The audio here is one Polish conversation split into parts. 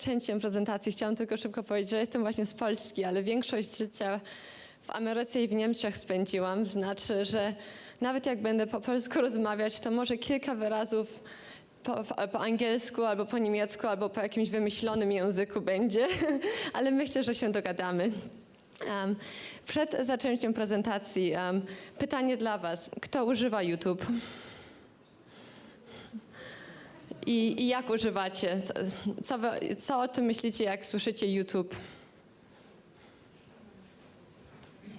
zaczęciem prezentacji chciałam tylko szybko powiedzieć, że jestem właśnie z Polski, ale większość życia w Ameryce i w Niemczech spędziłam. Znaczy, że nawet jak będę po polsku rozmawiać, to może kilka wyrazów po, po angielsku, albo po niemiecku, albo po jakimś wymyślonym języku będzie, ale myślę, że się dogadamy. Em, przed zaczęciem prezentacji em, pytanie dla Was. Kto używa YouTube? I, I jak używacie? Co, co, wy, co o tym myślicie, jak słyszycie YouTube?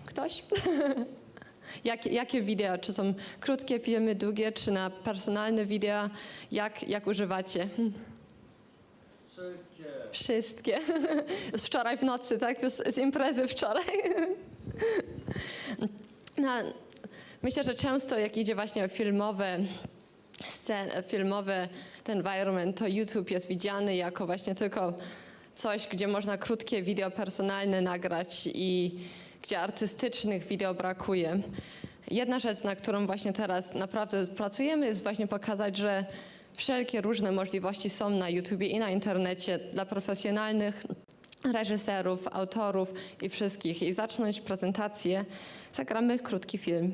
Ktoś? jak, jakie wideo? Czy są krótkie filmy, długie, czy na personalne wideo? Jak, jak używacie? Wszystkie. Wszystkie. Z wczoraj w nocy, tak? Z, z imprezy wczoraj. No, myślę, że często jak idzie właśnie o filmowe scen, filmowy ten environment, to YouTube jest widziany jako właśnie tylko coś, gdzie można krótkie wideo personalne nagrać i gdzie artystycznych wideo brakuje. Jedna rzecz, na którą właśnie teraz naprawdę pracujemy, jest właśnie pokazać, że wszelkie różne możliwości są na YouTubie i na internecie dla profesjonalnych reżyserów, autorów i wszystkich. I zacząć prezentację, zagramy krótki film.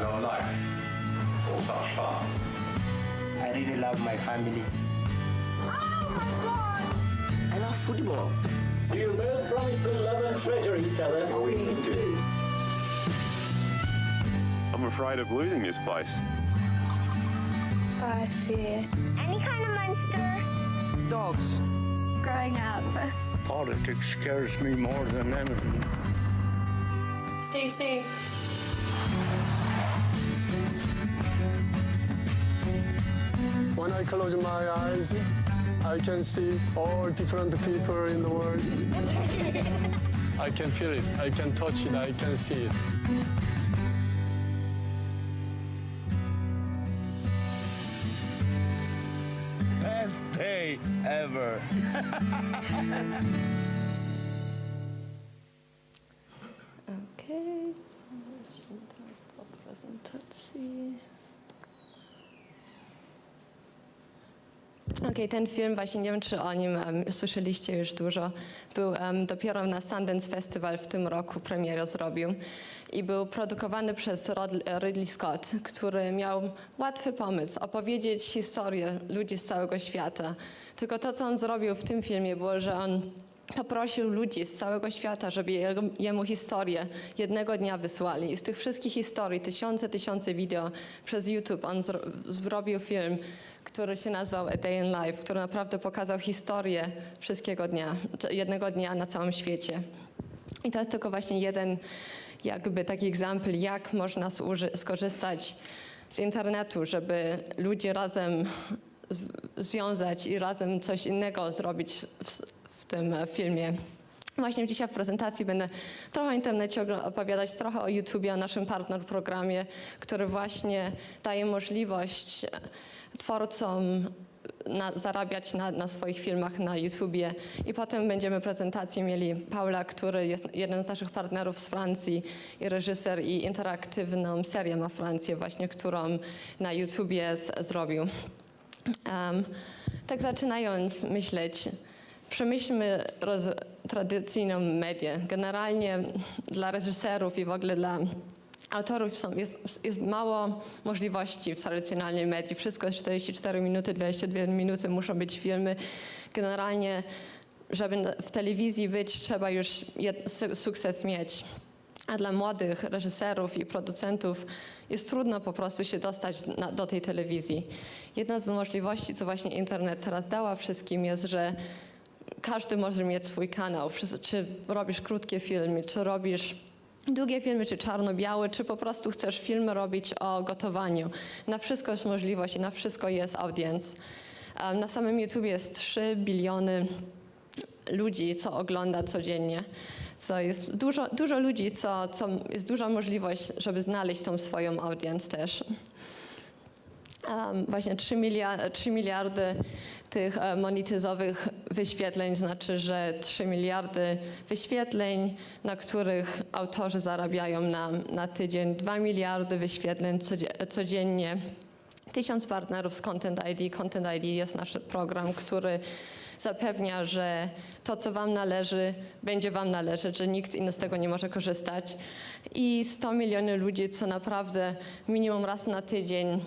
I love life. Großer Spaß. I really love my family. Oh I love football. Do you both promise to love and treasure each other. Oh, we do. I'm afraid of losing this place. I fear Any kind of monster. Dogs. growing up. Politics scares me more than anything. Stay safe. When I close my eyes, I can see all different people in the world. I can feel it, I can touch it, I can see it. Best day ever. Okej, ten film właśnie, nie wiem czy o nim em, słyszeliście już dużo, był em, dopiero na Sundance Festival w tym roku premierę zrobił i był produkowany przez Rod- Ridley Scott, który miał łatwy pomysł, opowiedzieć historię ludzi z całego świata. Tylko to, co on zrobił w tym filmie było, że on poprosił ludzi z całego świata, żeby jego, jemu historię jednego dnia wysłali. I z tych wszystkich historii, tysiące, tysiące wideo przez YouTube, on zro, zrobił film, który się nazwał A Day in Life, który naprawdę pokazał historię wszystkiego dnia, jednego dnia na całym świecie. I to jest tylko właśnie jeden jakby taki egzampl, jak można skorzystać z internetu, żeby ludzie razem związać i razem coś innego zrobić tym e, filmie. Właśnie dzisiaj w prezentacji będę trochę o internecie opowiadać, trochę o YouTubie, o naszym partner programie, który właśnie daje możliwość e, twórcom na, zarabiać na, na swoich filmach na YouTubie. I potem będziemy prezentację mieli Paula, który jest jeden z naszych partnerów z Francji i reżyser i interaktywną serię ma Francję właśnie, którą na YouTubie z, zrobił. Em, tak zaczynając myśleć, przemyślmy roz, tradycyjną medię. Generalnie dla reżyserów i w ogóle dla autorów są, jest, jest mało możliwości w tradycjonalnej medii. Wszystko jest 44 minuty, 22 minuty, muszą być filmy. Generalnie, żeby w telewizji być, trzeba już sukces mieć. a dla młodych reżyserów i producentów jest trudno po prostu się dostać na, do tej telewizji. Jedna z możliwości, co właśnie internet teraz dała wszystkim, jest, że każdy może mieć swój kanał. Czy robisz krótkie filmy, czy robisz długie filmy, czy czarno-białe, czy po prostu chcesz filmy robić o gotowaniu. Na wszystko jest możliwość i na wszystko jest audience. Na samym YouTube jest 3 biliony ludzi, co ogląda codziennie. Co jest dużo, dużo ludzi, co, co jest duża możliwość, żeby znaleźć tą swoją audience też. Um, właśnie 3, miliard, 3 miliardy tych e, monetyzowych wyświetleń znaczy, że 3 miliardy wyświetleń, na których autorzy zarabiają na, na tydzień, 2 miliardy wyświetleń codzie- codziennie. Tysiąc partnerów z Content ID. Content ID jest nasz program, który zapewnia, że to, co Wam należy, będzie Wam należeć, że nikt inny z tego nie może korzystać. I 100 miliony ludzi, co naprawdę minimum raz na tydzień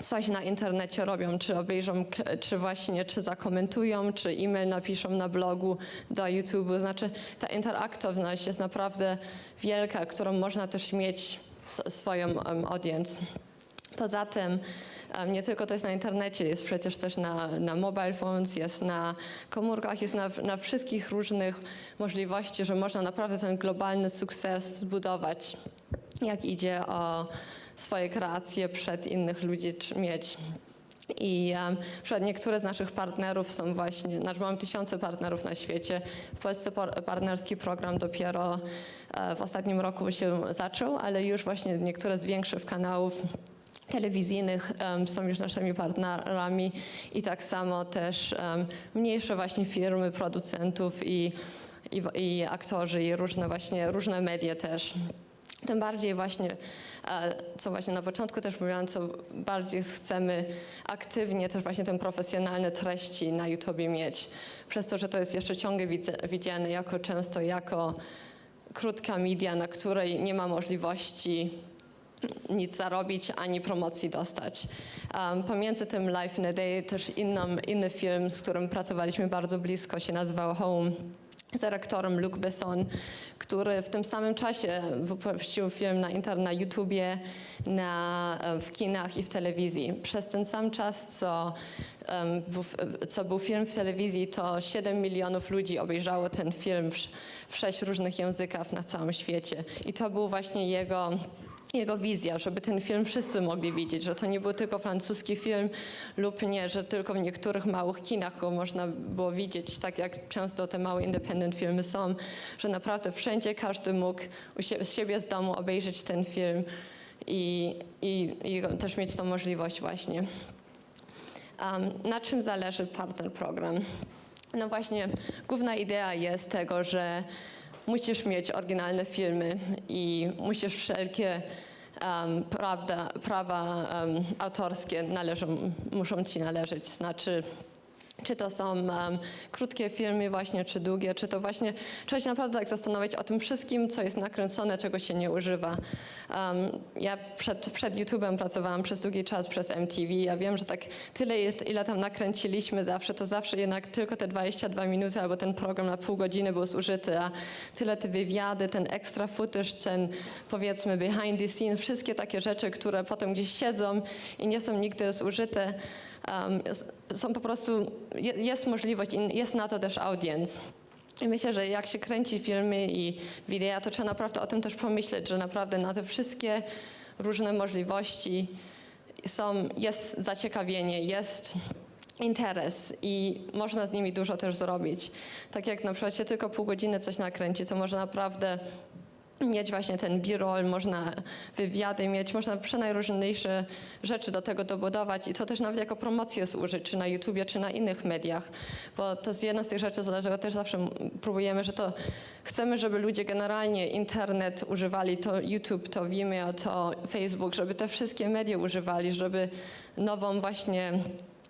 coś na internecie robią, czy obejrzą, czy właśnie, czy zakomentują, czy e-mail napiszą na blogu do YouTube'u. Znaczy ta interaktywność jest naprawdę wielka, którą można też mieć swoją um, audience. Poza tym nie tylko to jest na internecie, jest przecież też na, na mobile phones, jest na komórkach, jest na, na wszystkich różnych możliwości, że można naprawdę ten globalny sukces zbudować, jak idzie o swoje kreacje przed innych ludzi mieć. I um, przykład niektóre z naszych partnerów są właśnie, znaczy mamy tysiące partnerów na świecie. W Polsce partnerski program dopiero e, w ostatnim roku się zaczął, ale już właśnie niektóre z większych kanałów telewizyjnych em, są już naszymi partnerami i tak samo też em, mniejsze właśnie firmy producentów i, i, i aktorzy i różne właśnie, różne media też. Tym bardziej właśnie, e, co właśnie na początku też mówiłam, co bardziej chcemy aktywnie też właśnie te profesjonalne treści na YouTubie mieć. Przez to, że to jest jeszcze ciągle widziane jako często jako krótka media, na której nie ma możliwości nic zarobić, ani promocji dostać. Um, pomiędzy tym Life in a Day też inną, inny film, z którym pracowaliśmy bardzo blisko, się nazywał Home z aktorem Luc Besson, który w tym samym czasie wypuścił film na internet, na YouTubie, na, e, w kinach i w telewizji. Przez ten sam czas, co, co był film w telewizji, to 7 milionów ludzi obejrzało ten film w, w różnych językach na całym świecie. I to był właśnie jego jego wizja, żeby ten film wszyscy mogli widzieć, że to nie był tylko francuski film lub nie, że tylko w niektórych małych kinach go można było widzieć, tak jak często te małe independent filmy są, że naprawdę wszędzie każdy mógł z siebie z domu obejrzeć ten film i, i, i też mieć tą możliwość właśnie. Um, na czym zależy partner program? No właśnie, główna idea jest tego, że musisz mieć oryginalne filmy i musisz wszelkie um, prawda, prawa um, autorskie należą, muszą ci należeć. Znaczy, czy to są um, krótkie filmy właśnie, czy długie, czy to właśnie trzeba się naprawdę tak zastanowić o tym wszystkim, co jest nakręcone, czego się nie używa. Um, ja przed, przed YouTube'em pracowałam przez długi czas przez MTV. Ja wiem, że tak tyle, ile tam nakręciliśmy zawsze, to zawsze jednak tylko te 22 minuty albo ten program na pół godziny był zużyty, a tyle te wywiady, ten extra footage, ten powiedzmy behind the scenes, wszystkie takie rzeczy, które potem gdzieś siedzą i nie są nigdy zużyte, są po prostu, je- jest możliwość i jest na to też audience. I myślę, że jak się kręci filmy i wideo, to trzeba naprawdę o tym też pomyśleć, że naprawdę na te wszystkie różne możliwości są, jest zaciekawienie, jest interes i można z nimi dużo też zrobić. Tak jak na przykład się tylko pół godziny coś nakręci, to można naprawdę mieć właśnie ten b-roll, można wywiady mieć, można przenajróżniejsze rzeczy do tego dobudować i to też nawet jako promocję służyć, czy na YouTubie, czy na innych mediach, bo to jest jedna z tych rzeczy, dlatego też zawsze próbujemy, że to chcemy, żeby ludzie generalnie internet używali, to YouTube, to Vimeo, to Facebook, żeby te wszystkie media używali, żeby nową właśnie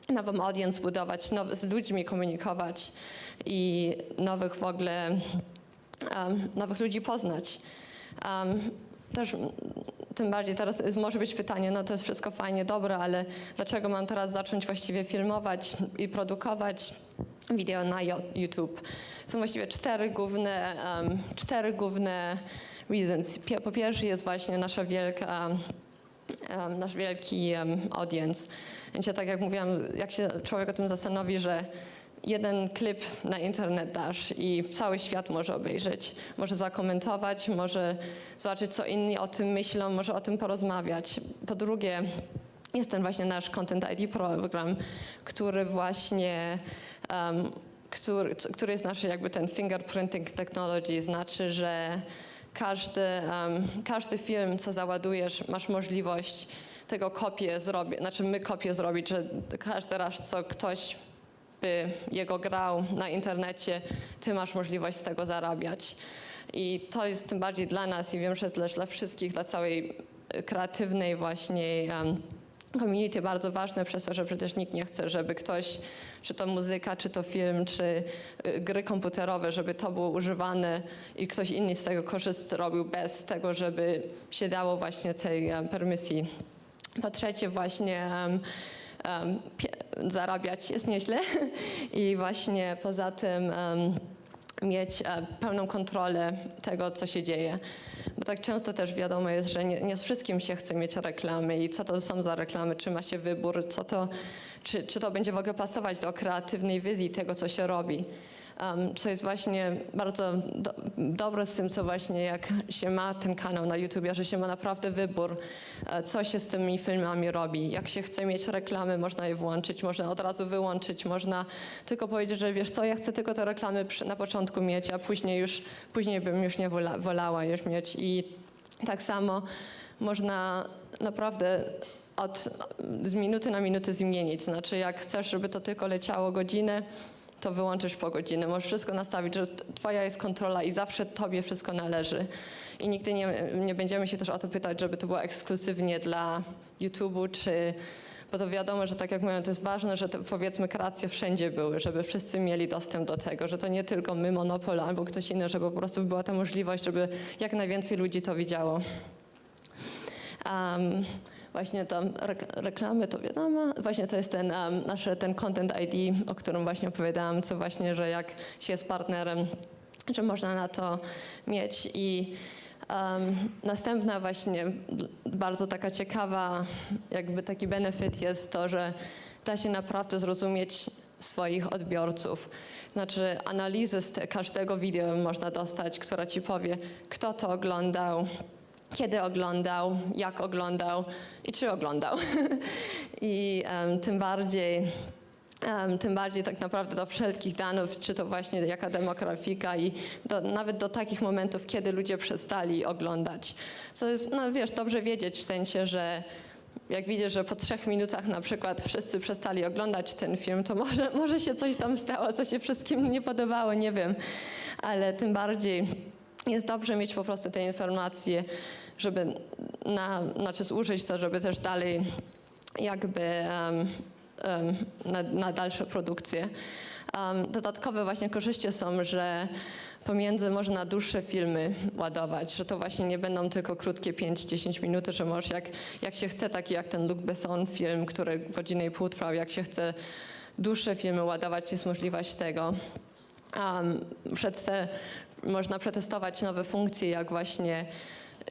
nową audience budować, now, z ludźmi komunikować i nowych w ogóle nowych ludzi poznać. Um, też tym bardziej teraz może być pytanie, no to jest wszystko fajnie, dobre, ale dlaczego mam teraz zacząć właściwie filmować i produkować wideo na YouTube? Są właściwie cztery główne, um, cztery główne reasons. Po pierwsze jest właśnie nasza wielka em, nasz wielki em, audience. Więc ja tak jak mówiłam, jak się człowiek o tym zastanowi, że jeden klip na internet dasz i cały świat może obejrzeć, może zakomentować, może zobaczyć, co inni o tym myślą, może o tym porozmawiać. Po drugie, jest ten właśnie nasz Content ID program, który właśnie em, który, który jest nasz jakby ten fingerprinting technology, znaczy, że każdy, em, każdy film, co załadujesz, masz możliwość tego kopię zrobić, znaczy my kopię zrobić, że każdy raz, co ktoś jego grał na internecie, ty masz możliwość z tego zarabiać. I to jest tym bardziej dla nas i wiem, że też dla wszystkich, dla całej e, kreatywnej właśnie em, community bardzo ważne przez to, że przecież nikt nie chce, żeby ktoś, czy to muzyka, czy to film, czy y, gry komputerowe, żeby to było używane i ktoś inny z tego korzystał, robił bez tego, żeby się dało właśnie tej permisji. Po trzecie właśnie em, pie- zarabiać jest nieźle i właśnie poza tym em, mieć e, pełną kontrolę tego, co się dzieje. Bo tak często też wiadomo jest, że nie, nie z wszystkim się chce mieć reklamy i co to są za reklamy, czy ma się wybór, co to, czy, czy to będzie w ogóle pasować do kreatywnej wizji tego, co się robi. Co jest właśnie bardzo do, dobre z tym, co właśnie jak się ma ten kanał na YouTube, że się ma naprawdę wybór, e, co się z tymi filmami robi. Jak się chce mieć reklamy, można je włączyć, można od razu wyłączyć, można tylko powiedzieć, że wiesz co, ja chcę tylko te reklamy na początku mieć, a później już, później bym już nie wola, wolała już mieć. I tak samo można naprawdę od, z minuty na minutę zmienić. Znaczy jak chcesz, żeby to tylko leciało godzinę, to wyłączysz po godzinę. Możesz wszystko nastawić, że twoja jest kontrola i zawsze tobie wszystko należy. I nigdy nie, nie będziemy się też o to pytać, żeby to było ekskluzywnie dla YouTube'u, czy... Bo to wiadomo, że tak jak mówię, to jest ważne, że te powiedzmy kreacje wszędzie były, żeby wszyscy mieli dostęp do tego, że to nie tylko my, Monopol albo ktoś inny, żeby po prostu była ta możliwość, żeby jak najwięcej ludzi to widziało. Um, właśnie tam rek- reklamy, to wiadomo. Właśnie to jest ten um, nasz ten Content ID, o którym właśnie opowiadałam, co właśnie, że jak się jest partnerem, że można na to mieć i um, następna właśnie bardzo taka ciekawa, jakby taki benefit jest to, że da się naprawdę zrozumieć swoich odbiorców. Znaczy analizy z każdego wideo można dostać, która ci powie, kto to oglądał, kiedy oglądał, jak oglądał i czy oglądał. I em, tym bardziej. em, tym bardziej tak naprawdę do wszelkich danych, czy to właśnie jaka demografika i do, nawet do takich momentów, kiedy ludzie przestali oglądać. Co jest, no wiesz, dobrze wiedzieć w sensie, że jak widzisz, że po trzech minutach na przykład wszyscy przestali oglądać ten film, to może, może się coś tam stało, co się wszystkim nie podobało, nie wiem. Ale tym bardziej jest dobrze mieć po prostu te informacje, żeby na, znaczy zużyć to, żeby też dalej jakby em, em, na, na dalsze produkcje. Um, dodatkowe właśnie korzyści są, że pomiędzy można dłuższe filmy ładować, że to właśnie nie będą tylko krótkie 5-10 minut, że możesz jak, jak się chce, taki jak ten Luc Besson film, który godzinę i pół trwał, jak się chce dłuższe filmy ładować, jest możliwość tego. Um, przed te, można przetestować nowe funkcje, jak właśnie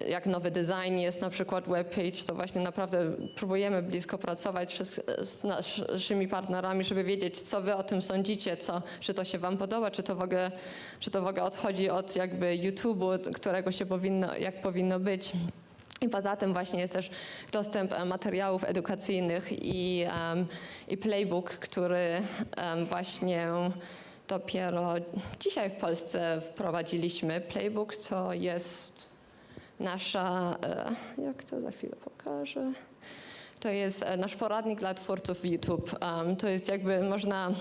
jak nowy design jest, na przykład webpage, to właśnie naprawdę próbujemy blisko pracować z naszymi partnerami, żeby wiedzieć, co wy o tym sądzicie, co, czy to się wam podoba, czy to w ogóle, czy to w ogóle odchodzi od jakby YouTube'u, którego się powinno, jak powinno być. I poza tym właśnie jest też dostęp e, materiałów edukacyjnych i, em, i playbook, który em, właśnie dopiero dzisiaj w Polsce wprowadziliśmy. Playbook to jest nasza, e, jak to za chwilę pokażę. To jest e, nasz poradnik dla twórców YouTube. To jest jakby można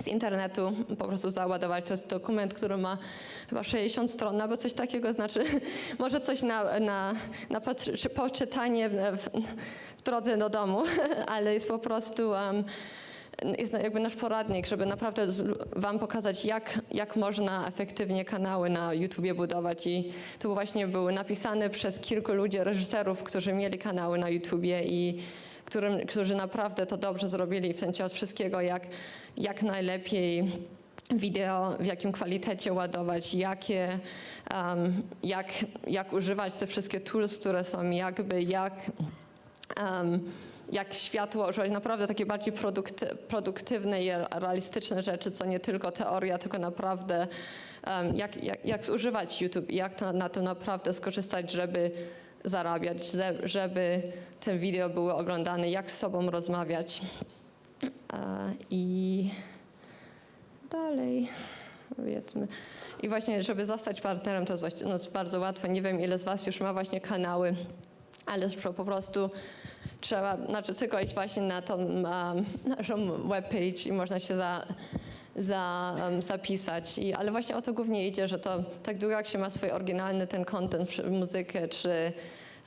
z internetu po prostu załadować. To jest dokument, który ma chyba 60 stron albo coś takiego, znaczy może coś na, na, na poczytanie w, w drodze do domu, ale jest po prostu um, jest jakby nasz poradnik, żeby naprawdę wam pokazać, jak, jak można efektywnie kanały na YouTubie budować. I to właśnie był napisany przez kilku ludzi, reżyserów, którzy mieli kanały na YouTubie i którym, którzy naprawdę to dobrze zrobili w sensie od wszystkiego, jak, jak najlepiej wideo, w jakim kwalitecie ładować, jakie, em, jak, jak używać te wszystkie tools, które są, jakby jak, em, jak światło używać, naprawdę takie bardziej produkty, produktywne i realistyczne rzeczy, co nie tylko teoria, tylko naprawdę em, jak, jak, jak zużywać YouTube i jak to, na tym naprawdę skorzystać, żeby zarabiać, żeby te wideo były oglądane, jak z sobą rozmawiać. E, I dalej, powiedzmy. I właśnie, żeby zostać partnerem, to jest właśnie no, bardzo łatwe. Nie wiem, ile z Was już ma właśnie kanały, ale po prostu trzeba, znaczy tylko iść właśnie na tą um, naszą webpage i można się za, za, um, zapisać. I, ale właśnie o to głównie idzie, że to tak długo jak się ma swój oryginalny ten content, czy muzykę, czy,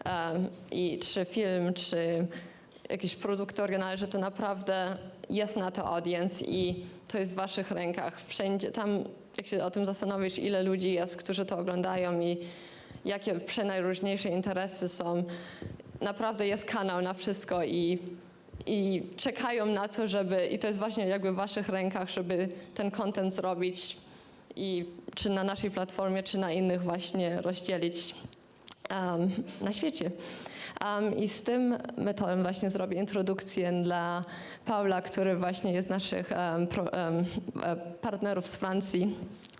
um, i, czy film, czy jakiś produkt oryginalny, że to naprawdę jest na to audience i to jest w waszych rękach. Wszędzie tam, jak się o tym zastanowisz, ile ludzi jest, którzy to oglądają i jakie przenajróżniejsze interesy są. Naprawdę jest kanał na wszystko i, i czekają na to, żeby, i to jest właśnie jakby w waszych rękach, żeby ten content zrobić i czy na naszej platformie, czy na innych właśnie rozdzielić um, na świecie. Um, I z tym metodem właśnie zrobię introdukcję dla Paula, który właśnie jest naszych um, pro, e, partnerów z Francji,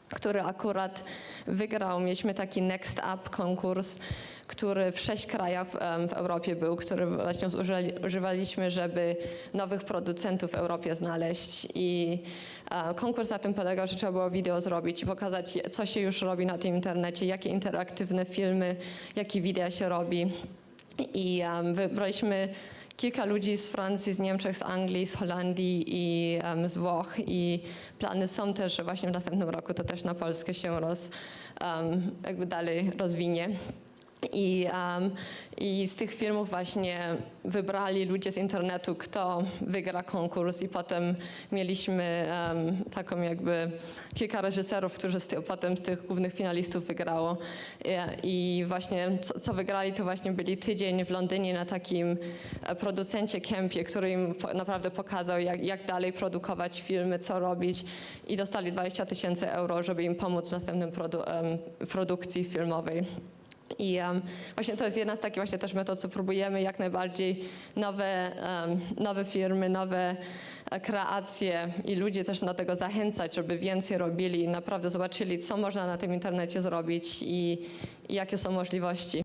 który akurat wygrał. Mieliśmy taki Next Up konkurs, który w sześć krajach w Europie był, który właśnie używaliśmy, żeby nowych producentów w Europie znaleźć. I e, konkurs na tym polegał, że trzeba było wideo zrobić i pokazać, co się już robi na tym internecie, jakie interaktywne filmy, jakie wideo się robi. I um, wybraliśmy kilka ludzi z Francji, z Niemczech, z Anglii, z Holandii i um, z Włoch. I plany są też, że właśnie w następnym roku to też na Polskę się roz, um, jakby dalej rozwinie. I, um, I z tych filmów właśnie wybrali ludzie z internetu, kto wygra konkurs i potem mieliśmy um, taką jakby kilka reżyserów, którzy z ty, potem z tych głównych finalistów wygrało. I, i właśnie co, co wygrali, to właśnie byli tydzień w Londynie na takim e, producencie kempie, który im po, naprawdę pokazał, jak, jak dalej produkować filmy, co robić i dostali 20 tysięcy euro, żeby im pomóc w następnym produ, em, produkcji filmowej. I um, właśnie to jest jedna z takich właśnie też metod, co próbujemy jak najbardziej nowe, um, nowe firmy, nowe e, kreacje i ludzie też do tego zachęcać, żeby więcej robili i naprawdę zobaczyli, co można na tym internecie zrobić i, i jakie są możliwości.